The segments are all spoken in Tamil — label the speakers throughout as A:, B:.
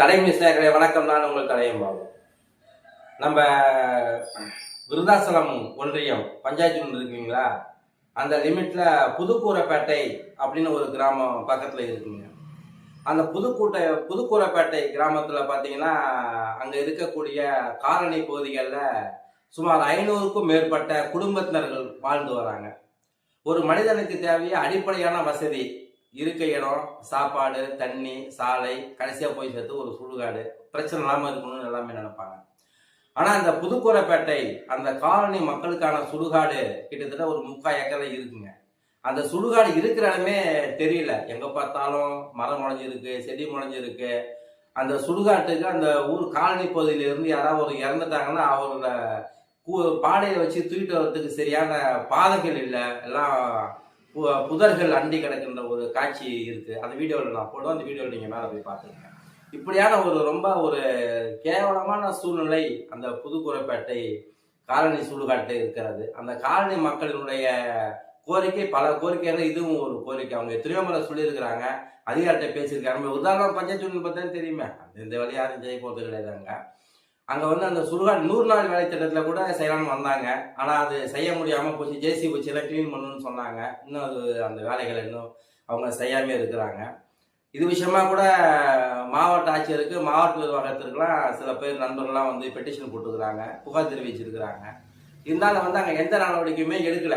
A: தலைமை சேர்களை வணக்கம். நான் உங்கள் தலையும் பாபு. நம்ம விருதாசலம் ஒன்றியம் பஞ்சாயத்து ஒன்று இருக்குங்களா அந்த லிமிட்ல புதுக்கூரப்பேட்டை அப்படின்னு ஒரு கிராமம் பக்கத்தில் இருக்குங்க. அந்த புதுக்கூட்டை புதுக்கூரப்பேட்டை கிராமத்தில் பார்த்தீங்கன்னா அங்கே இருக்கக்கூடிய காலனி பகுதிகளில் சுமார் ஐநூறுக்கும் மேற்பட்ட குடும்பத்தினர்கள் வாழ்ந்து வராங்க. ஒரு மனிதனுக்கு தேவைய அடிப்படையான வசதி இருக்க இடம் சாப்பாடு தண்ணி சாலை கடைசியாக போய் சேர்த்து ஒரு சுடுகாடு பிரச்சனை இல்லாமல் இருக்கணும்னு எல்லாமே நினைப்பாங்க. ஆனால் அந்த புதுக்கூரப்பேட்டை அந்த காலனி மக்களுக்கான சுடுகாடு கிட்டத்தட்ட ஒரு முக்கால் ஏக்கரை இருக்குங்க. அந்த சுடுகாடு இருக்கிற இடமே தெரியல. எங்கே பார்த்தாலும் மரம் முளைஞ்சிருக்கு செடி முளைஞ்சிருக்கு. அந்த சுடுகாட்டுக்கு அந்த ஊர் காலனி பகுதியிலிருந்து யாராவது ஒரு இறந்துட்டாங்கன்னா அவரோட கூ பாடையை வச்சு தூக்கிட்டு வர்றதுக்கு சரியான பாதைகள் இல்லை. எல்லாம் புதர்கள் அண்டி கிடக்கின்ற ஒரு காட்சி இருக்கு. அந்த வீடியோவில் நான் போடுவோம் அந்த வீடியோவில் நீங்கள் மேலே போய் பார்த்துருங்க இப்படியான ஒரு ரொம்ப ஒரு கேவலமான சூழ்நிலை அந்த புதுக்குறைப்பேட்டை காலனி சுடுகாட்டு இருக்கிறது. அந்த காலனி மக்களினுடைய கோரிக்கை பல கோரிக்கைகள் இதுவும் ஒரு கோரிக்கை. அவங்க எத்தனையோ முறை சொல்லியிருக்கிறாங்க. அதிகாரிட்ட பேசியிருக்காங்க. உதாரணம் பஞ்சாயத்து பார்த்தா தெரியுமே? அந்த இந்த வழி யாரும் செய்ய போகிறது கிடையாதுங்க. அங்கே வந்து அந்த சுடுகாடு நூறு நாள் வேலை திட்டத்தில் கூட செய்யலாம்னு வந்தாங்க. ஆனால் அது செய்ய முடியாமல் போச்சு. ஜேசி வச்சு எல்லாம் க்ளீன் பண்ணணும்னு சொன்னாங்க. இன்னும் அது அந்த வேலைகளை இன்னும் அவங்க செய்யாமே இருக்கிறாங்க. இது விஷயமா கூட மாவட்ட ஆட்சியருக்கு மாவட்ட நிர்வாகத்திற்குலாம் சில பேர் நண்பர்கள்லாம் வந்து பெட்டிஷன் போட்டுக்கிறாங்க. புகார் தெரிவிச்சிருக்கிறாங்க. இருந்தாலும் வந்து அங்கே எந்த நடவடிக்கையுமே எடுக்கல.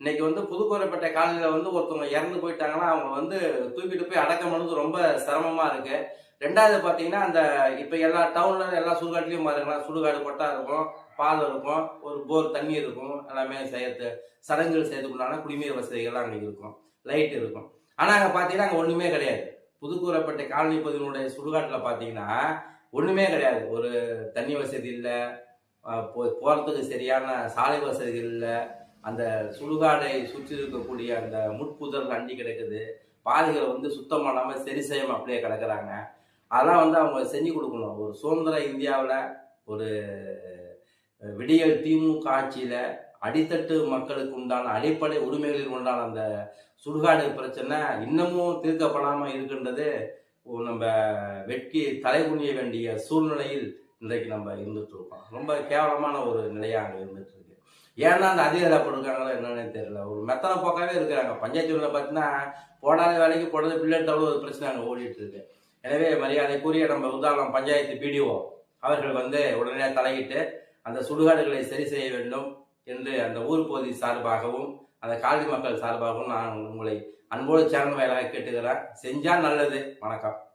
A: இன்னைக்கு வந்து புதுக்கோரைப்பட்ட காலனியில் வந்து ஒருத்தவங்க இறந்து போயிட்டாங்கன்னா அவங்க வந்து தூக்கிட்டு போய் அடக்கம் பண்ணது ரொம்ப சிரமமா இருக்கு. ரெண்டாவது பார்த்தீங்கன்னா அந்த இப்போ எல்லா டவுனில் எல்லா சுடுகாட்லேயும் பாருங்களா சுடுகாடு கொட்டா இருக்கும் பால் இருக்கும் ஒரு போர் தண்ணி இருக்கும் எல்லாமே செய்யறது சடங்குகள் செய்யறதுக்குண்டான குடிநீர் வசதிகள்லாம் அங்கே இருக்கும் லைட் இருக்கும். ஆனால் அங்கே பார்த்தீங்கன்னா அங்கே ஒன்றுமே கிடையாது. புதுக்கூரப்பட்ட காலனி பகுதியினுடைய சுடுகாட்டில் பார்த்தீங்கன்னா ஒன்றுமே கிடையாது. ஒரு தண்ணி வசதி இல்லை போகிறதுக்கு சரியான சாலை வசதிகள் இல்லை அந்த சுடுகாடை சுற்றி இருக்கக்கூடிய அந்த முட்புதல் அண்டி கிடக்குது பாதைகள் வந்து சுத்தம் பண்ணாமல் சரி செய்யாமல் அப்படியே கிடக்குறாங்க. அதெல்லாம் வந்து அவங்க செஞ்சு கொடுக்கணும். ஒரு சுதந்திர இந்தியாவில் ஒரு விடியல் திமுக ஆட்சியில் அடித்தட்டு மக்களுக்கு உண்டான அடிப்படை உரிமைகளில் உண்டான அந்த சுடுகாடு பிரச்சனை இன்னமும் தீர்க்கப்படாமல் இருக்கின்றது. நம்ம வெட்கி தலைகுனிய வேண்டிய சூழ்நிலையில் இன்றைக்கு நம்ம இருந்துட்டு இருக்கோம். ரொம்ப கேவலமான ஒரு நிலையாக அங்கே இருந்துட்டு இருக்கு. ஏன்னா அந்த அதிகாரம் அப்படி என்னன்னு தெரியல. ஒரு மெத்தனை போக்காவே இருக்கிறாங்க. பஞ்சாயத்து பார்த்தீங்கன்னா போடாத வேலைக்கு போடாத பிள்ளைட்டு அவ்வளோ ஒரு பிரச்சனை அங்கே ஓடிட்டு இருக்கு. எனவே மரியாதைக்குரிய நம்ம உதாரணம் பஞ்சாயத்து பிடிஓ அவர்கள் வந்து உடனே தலையிட்டு அந்த சுடுகாடுகளை சரி செய்ய வேண்டும் என்று அந்த ஊர் பகுதி சார்பாகவும் அந்த காலனி மக்கள் சார்பாகவும் நான் உங்களை அன்போடு சேனல் வாயிலாக கேட்டுக்கிறேன். செஞ்சால் நல்லது. வணக்கம்.